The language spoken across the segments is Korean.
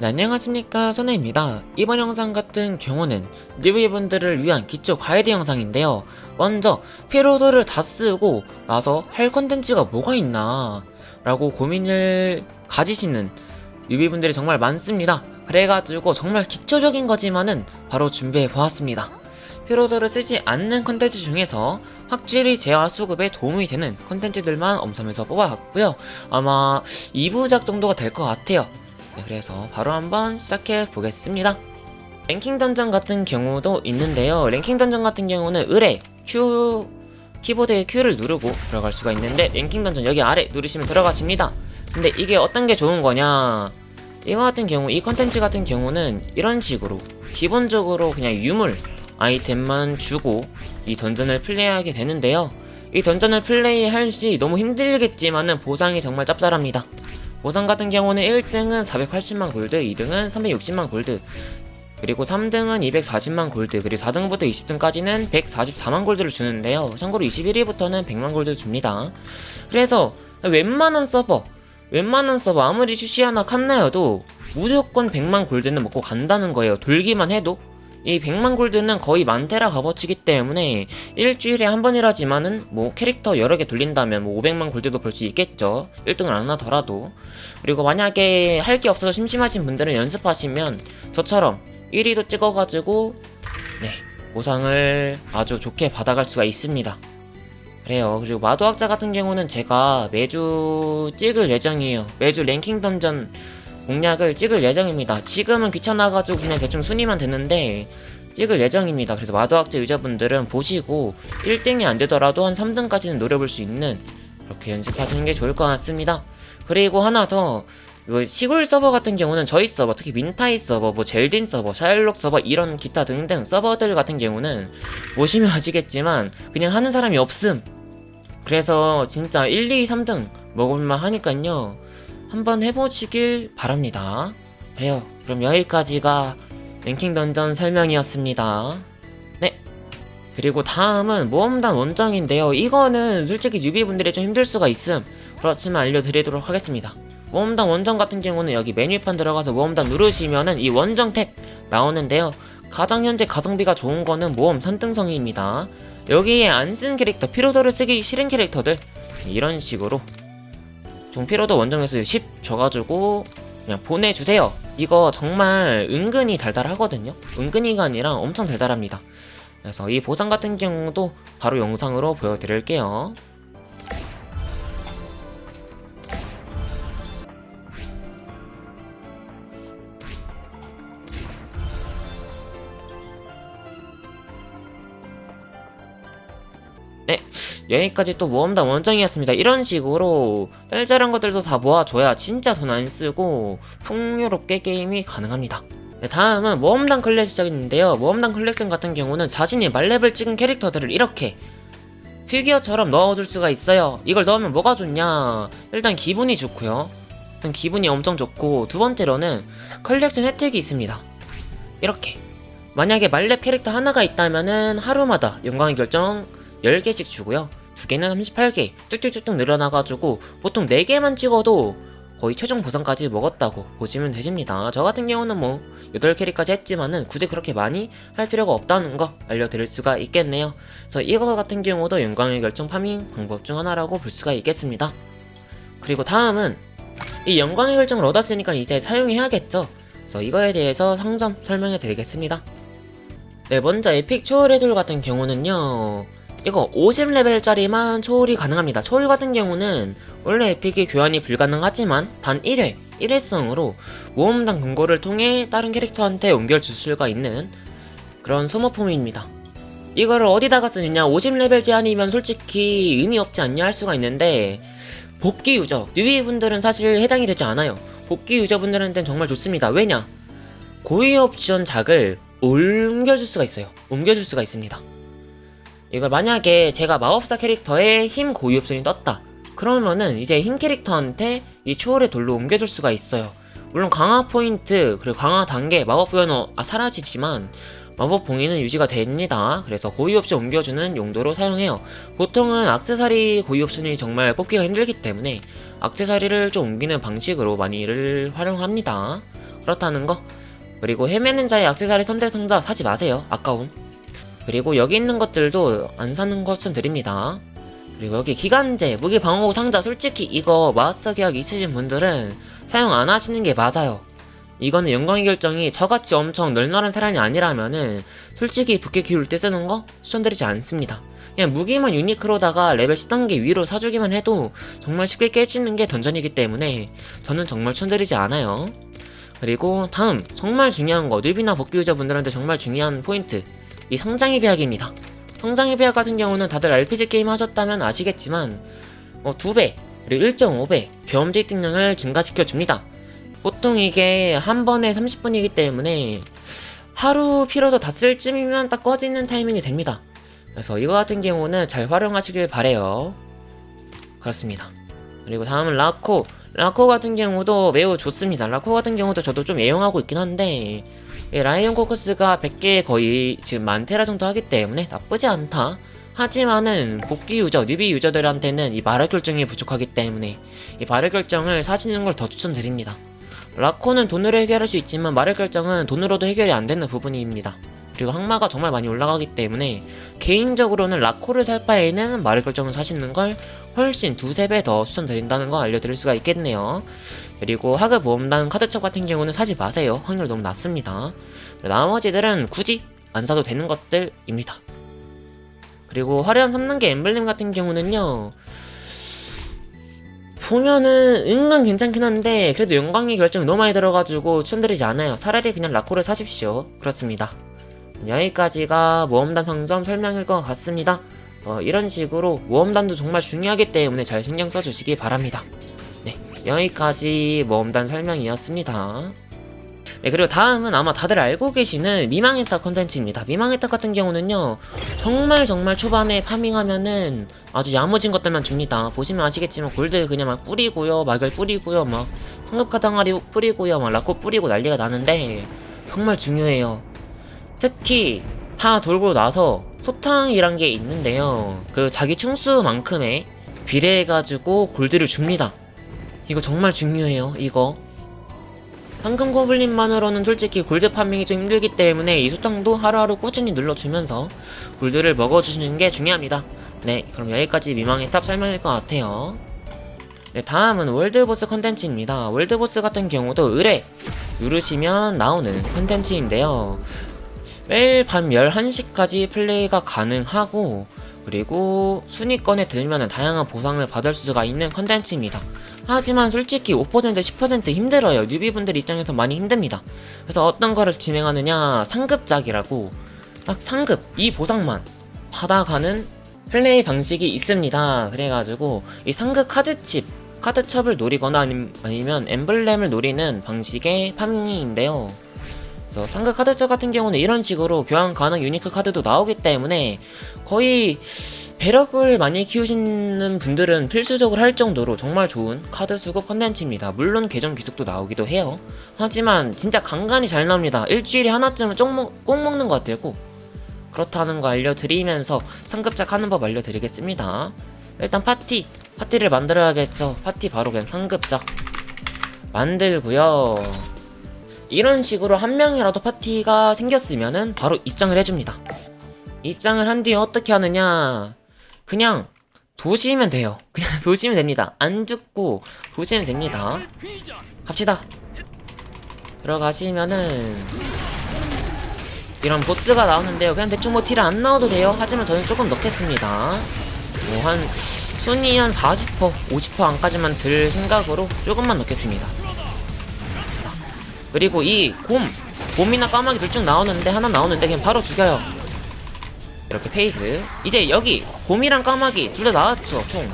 네, 안녕하십니까 선우입니다. 이번 영상 같은 경우는 뉴비분들을 위한 기초 가이드 영상인데요. 먼저 피로도를 다 쓰고 나서 할 컨텐츠가 뭐가 있나 라고 고민을 가지시는 뉴비분들이 정말 많습니다. 그래가지고 정말 기초적인 거지만은 바로 준비해 보았습니다. 피로도를 쓰지 않는 컨텐츠 중에서 확실히 재화 수급에 도움이 되는 컨텐츠들만 엄선해서 뽑아왔고요. 아마 2부작 정도가 될 것 같아요. 네, 그래서 바로 한번 시작해 보겠습니다. 랭킹 던전 같은 경우도 있는데요. 랭킹 던전 같은 경우는 의뢰 Q 키보드에 Q를 누르고 들어갈 수가 있는데 랭킹 던전 여기 아래 누르시면 들어가집니다. 근데 이게 어떤 게 좋은 거냐? 이거 같은 경우 이 컨텐츠 같은 경우는 이런 식으로 기본적으로 그냥 유물 아이템만 주고 이 던전을 플레이하게 되는데요. 이 던전을 플레이할 시 너무 힘들겠지만은 보상이 정말 짭짤합니다. 보상 같은 경우는 1등은 480만 골드, 2등은 360만 골드, 그리고 3등은 240만 골드, 그리고 4등부터 20등까지는 144만 골드를 주는데요. 참고로 21위부터는 100만 골드 줍니다. 그래서 웬만한 서버, 웬만한 서버 아무리 슈시하나 칸나여도 무조건 100만 골드는 먹고 간다는 거예요. 돌기만 해도. 이 100만 골드는 거의 만테라 값어치기 때문에 일주일에 한 번이라지만은 뭐 캐릭터 여러 개 돌린다면 뭐 500만 골드도 벌 수 있겠죠. 1등을 안 하더라도. 그리고 만약에 할 게 없어서 심심하신 분들은 연습하시면 저처럼 1위도 찍어가지고 네 보상을 아주 좋게 받아갈 수가 있습니다. 그래요. 그리고 마도학자 같은 경우는 제가 매주 찍을 예정이에요. 매주 랭킹 던전 공략을 찍을 예정입니다. 지금은 귀찮아가지고 그냥 대충 순위만 됐는데 찍을 예정입니다. 그래서 마도학자 유저분들은 보시고 1등이 안 되더라도 한 3등까지는 노려볼 수 있는 그렇게 연습하시는 게 좋을 것 같습니다. 그리고 하나 더 이거 시골 서버 같은 경우는 저희 서버 특히 민타이 서버 뭐 젤딘 서버 샤일록 서버 이런 기타 등등 서버들 같은 경우는 보시면 아시겠지만 그냥 하는 사람이 없음 그래서 진짜 1, 2, 3등 먹을만 하니깐요 한번 해보시길 바랍니다. 그래요 그럼 여기까지가 랭킹 던전 설명이었습니다. 네. 그리고 다음은 모험단 원정인데요. 이거는 솔직히 뉴비분들이 좀 힘들 수가 있음. 그렇지만 알려드리도록 하겠습니다. 모험단 원정 같은 경우는 여기 메뉴판 들어가서 모험단 누르시면은 이 원정 탭 나오는데요. 가장 현재 가성비가 좋은 거는 모험 산등성이입니다. 여기에 안 쓰는 캐릭터, 피로도를 쓰기 싫은 캐릭터들 이런 식으로 좀 피로도 원정에서 10 줘가지고 그냥 보내주세요. 이거 정말 은근히 달달하거든요. 은근히가 아니라 엄청 달달합니다. 그래서 이 보상 같은 경우도 바로 영상으로 보여드릴게요. 여기까지 또 모험단 원정이었습니다. 이런 식으로 짤짤한 것들도 다 모아줘야 진짜 돈 안 쓰고 풍요롭게 게임이 가능합니다. 네, 다음은 모험단 컬렉션인데요. 모험단 컬렉션 같은 경우는 자신이 말렙을 찍은 캐릭터들을 이렇게 피규어처럼 넣어둘 수가 있어요. 이걸 넣으면 뭐가 좋냐? 일단 기분이 좋고요. 일단 기분이 엄청 좋고 두 번째로는 컬렉션 혜택이 있습니다. 이렇게 만약에 말렙 캐릭터 하나가 있다면은 하루마다 영광의 결정 10개씩 주고요. 두 개는 38개 쭉쭉쭉쭉 늘어나가지고 보통 4개만 찍어도 거의 최종 보상까지 먹었다고 보시면 되십니다. 저 같은 경우는 뭐 8캐릭까지 했지만은 굳이 그렇게 많이 할 필요가 없다는 거 알려드릴 수가 있겠네요. 그래서 이거 같은 경우도 영광의 결정 파밍 방법 중 하나라고 볼 수가 있겠습니다. 그리고 다음은 이 영광의 결정을 얻었으니까 이제 사용해야겠죠. 그래서 이거에 대해서 상점 설명해 드리겠습니다. 네, 먼저 에픽 초월의 돌 같은 경우는요. 이거 50레벨짜리만 초월이 가능합니다. 초월 같은 경우는 원래 에픽이 교환이 불가능하지만 단 1회, 1회성으로 모험당 근거를 통해 다른 캐릭터한테 옮겨줄 수가 있는 그런 소모품입니다. 이거를 어디다가 쓰느냐 50레벨 제한이면 솔직히 의미 없지 않냐 할 수가 있는데 복귀 유저, 뉴비 분들은 사실 해당이 되지 않아요. 복귀 유저분들한테는 정말 좋습니다. 왜냐? 고위 옵션 작을 옮겨줄 수가 있어요. 옮겨줄 수가 있습니다. 이걸 만약에 제가 마법사 캐릭터에 힘 고유 옵션이 떴다. 그러면은 이제 힘 캐릭터한테 이 초월의 돌로 옮겨줄 수가 있어요. 물론 강화 포인트 그리고 강화 단계 마법 부여는 아, 사라지지만 마법 봉인은 유지가 됩니다. 그래서 고유 옵션 옮겨주는 용도로 사용해요. 보통은 악세사리 고유 옵션이 정말 뽑기가 힘들기 때문에 악세사리를 좀 옮기는 방식으로 많이를 활용합니다. 그렇다는 거 그리고 헤매는 자의 악세사리 선대 상자 사지 마세요 아까움 그리고 여기 있는 것들도 안 사는 것 추천드립니다. 그리고 여기 기간제 무기 방어구 상자 솔직히 이거 마스터 계약 있으신 분들은 사용 안 하시는 게 맞아요. 이거는 영광의 결정이 저같이 엄청 널널한 사람이 아니라면은 솔직히 부캐 키울 때 쓰는 거 추천드리지 않습니다. 그냥 무기만 유니크로다가 레벨 10단계 위로 사주기만 해도 정말 쉽게 깨지는 게 던전이기 때문에 저는 정말 추천드리지 않아요. 그리고 다음 정말 중요한 거 뉴비나 복귀 유저분들한테 정말 중요한 포인트 이 성장의 비약입니다. 성장의 비약 같은 경우는 다들 RPG 게임 하셨다면 아시겠지만 어, 2배 그리고 1.5배 경험치 획득량을 증가시켜 줍니다. 보통 이게 한 번에 30분이기 때문에 하루 피로도 다 쓸 쯤이면 딱 꺼지는 타이밍이 됩니다. 그래서 이거 같은 경우는 잘 활용하시길 바래요. 그렇습니다. 그리고 다음은 라코. 라코 같은 경우도 매우 좋습니다. 라코 같은 경우도 저도 좀 애용하고 있긴 한데 이 라이온 코커스가 100개 거의 지금 만테라 정도 하기 때문에 나쁘지 않다. 하지만은 복귀 유저, 뉴비 유저들한테는 이 마력 결정이 부족하기 때문에 이 마력 결정을 사시는 걸 더 추천드립니다. 라코는 돈으로 해결할 수 있지만 마력 결정은 돈으로도 해결이 안 되는 부분입니다. 그리고 항마가 정말 많이 올라가기 때문에 개인적으로는 라코를 살 바에는 마력 결정을 사시는 걸 훨씬 두세 배 더 추천드린다는 거 알려드릴 수가 있겠네요. 그리고 하급 모험단 카드첩 같은 경우는 사지 마세요. 확률 너무 낮습니다. 나머지들은 굳이 안 사도 되는 것들입니다. 그리고 화려한 3단계 엠블렘 같은 경우는요. 보면은 은근 괜찮긴 한데 그래도 영광의 결정이 너무 많이 들어가지고 추천드리지 않아요. 차라리 그냥 라코를 사십시오. 그렇습니다. 여기까지가 모험단 상점 설명일 것 같습니다. 그래서 이런 식으로 모험단도 정말 중요하기 때문에 잘 신경 써주시기 바랍니다. 네, 여기까지 모험단 설명이었습니다. 네, 그리고 다음은 아마 다들 알고 계시는 미망의타 컨텐츠입니다. 미망의타 같은 경우는요, 정말 정말 초반에 파밍하면은 아주 야무진 것들만 줍니다. 보시면 아시겠지만 골드 그냥 막 뿌리고요, 막을 뿌리고요, 막 성급카 당아리 뿌리고요, 막 라코 뿌리고 난리가 나는데 정말 중요해요. 특히 다 돌고 나서 소탕이란 게 있는데요. 그 자기 충수만큼의 비례해가지고 골드를 줍니다. 이거 정말 중요해요. 이거. 황금 고블린만으로는 솔직히 골드 파밍이 좀 힘들기 때문에 이 소탕도 하루하루 꾸준히 눌러주면서 골드를 먹어주시는 게 중요합니다. 네, 그럼 여기까지 미망의 탑 설명일 것 같아요. 네, 다음은 월드보스 컨텐츠입니다. 월드보스 같은 경우도 의뢰 누르시면 나오는 컨텐츠인데요. 매일 밤 11시까지 플레이가 가능하고 그리고 순위권에 들면 다양한 보상을 받을 수가 있는 컨텐츠입니다. 하지만 솔직히 5% 10% 힘들어요. 뉴비분들 입장에서 많이 힘듭니다. 그래서 어떤 거를 진행하느냐 상급작이라고 딱 상급 이 보상만 받아가는 플레이 방식이 있습니다. 그래가지고 이 상급 카드칩 카드첩을 노리거나 아니면 엠블렘을 노리는 방식의 파밍인데요. 그래서 상급 카드첩 같은 경우는 이런 식으로 교환 가능 유니크 카드도 나오기 때문에 거의 배럭을 많이 키우시는 분들은 필수적으로 할 정도로 정말 좋은 카드 수급 컨텐츠입니다. 물론 계정 귀속도 나오기도 해요. 하지만 진짜 간간히 잘 나옵니다. 일주일에 하나쯤은 꼭, 먹, 꼭 먹는 것 같아요. 꼭. 그렇다는 거 알려드리면서 상급작 하는 법 알려드리겠습니다. 일단 파티. 파티를 만들어야겠죠. 파티 바로 그냥 상급작. 만들고요. 이런 식으로 한 명이라도 파티가 생겼으면은 바로 입장을 해줍니다. 입장을 한 뒤에 어떻게 하느냐? 그냥 도시면 돼요. 그냥 도시면 됩니다. 안 죽고 도시면 됩니다. 갑시다. 들어가시면은 이런 보스가 나오는데요. 그냥 대충 뭐 딜을 안 넣어도 돼요. 하지만 저는 조금 넣겠습니다. 뭐 한 순위 한 40%, 50% 안까지만 들 생각으로 조금만 넣겠습니다. 그리고 이 곰, 곰이나 까마귀 둘 중 나오는데 하나 나오는데 그냥 바로 죽여요. 이렇게 페이스. 이제 여기 곰이랑 까마귀 둘 다 나왔죠 총.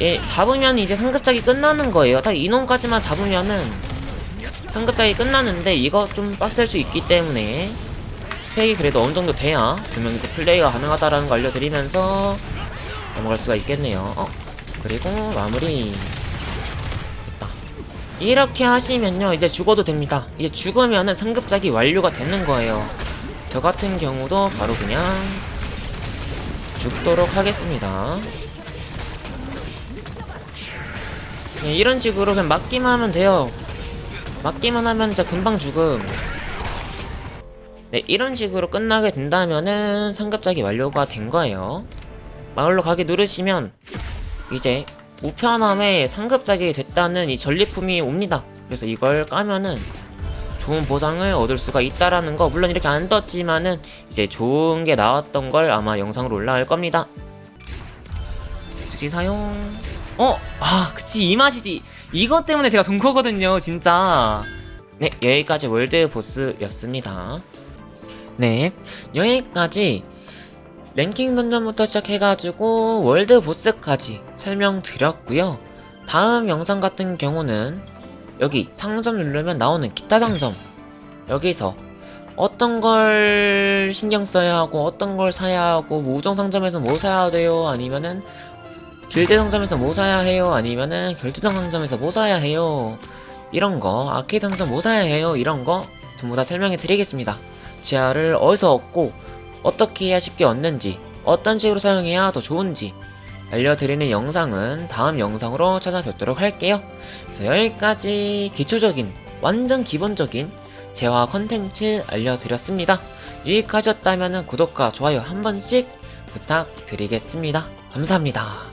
예, 잡으면 이제 상급작이 끝나는 거예요. 딱 이놈까지만 잡으면은 상급작이 끝나는데 이거 좀 빡셀 수 있기 때문에 스펙이 그래도 어느 정도 돼야 두 명이서 플레이가 가능하다라는 거 알려드리면서 넘어갈 수가 있겠네요. 어, 그리고 마무리. 이렇게 하시면요 이제 죽어도 됩니다. 이제 죽으면은 상급작이 완료가 되는 거예요. 저 같은 경우도 바로 그냥 죽도록 하겠습니다. 네, 이런 식으로 그냥 맞기만 하면 돼요. 맞기만 하면 진짜 금방 죽음. 네, 이런 식으로 끝나게 된다면은 상급작이 완료가 된 거예요. 마을로 가기 누르시면 이제 우편함에 상급작이 됐다는 이 전리품이 옵니다. 그래서 이걸 까면은 좋은 보상을 얻을 수가 있다라는 거 물론 이렇게 안 떴지만은 이제 좋은 게 나왔던 걸 아마 영상으로 올라갈 겁니다. 즉시 사용. 어, 아, 그치, 이 맛이지. 이것 때문에 제가 동거거든요, 진짜. 네, 여기까지 월드 보스였습니다. 네, 여기까지 랭킹 던전부터 시작해가지고 월드 보스까지 설명드렸고요. 다음 영상 같은 경우는 여기 상점 누르면 나오는 기타 상점. 여기서 어떤 걸 신경 써야 하고 어떤 걸 사야 하고 뭐 우정 상점에서 뭐 사야 돼요? 아니면은 길드 상점에서 뭐 사야 해요? 아니면은 결투장 상점에서 뭐 사야 해요? 이런 거 아케이드 상점 뭐 사야 해요? 이런 거 전부 다 설명해 드리겠습니다. 지하를 어디서 얻고 어떻게 해야 쉽게 얻는지 어떤 식으로 사용해야 더 좋은지 알려드리는 영상은 다음 영상으로 찾아뵙도록 할게요. 그래서 여기까지 기초적인 완전 기본적인 재화 컨텐츠 알려드렸습니다. 유익하셨다면 구독과 좋아요 한 번씩 부탁드리겠습니다. 감사합니다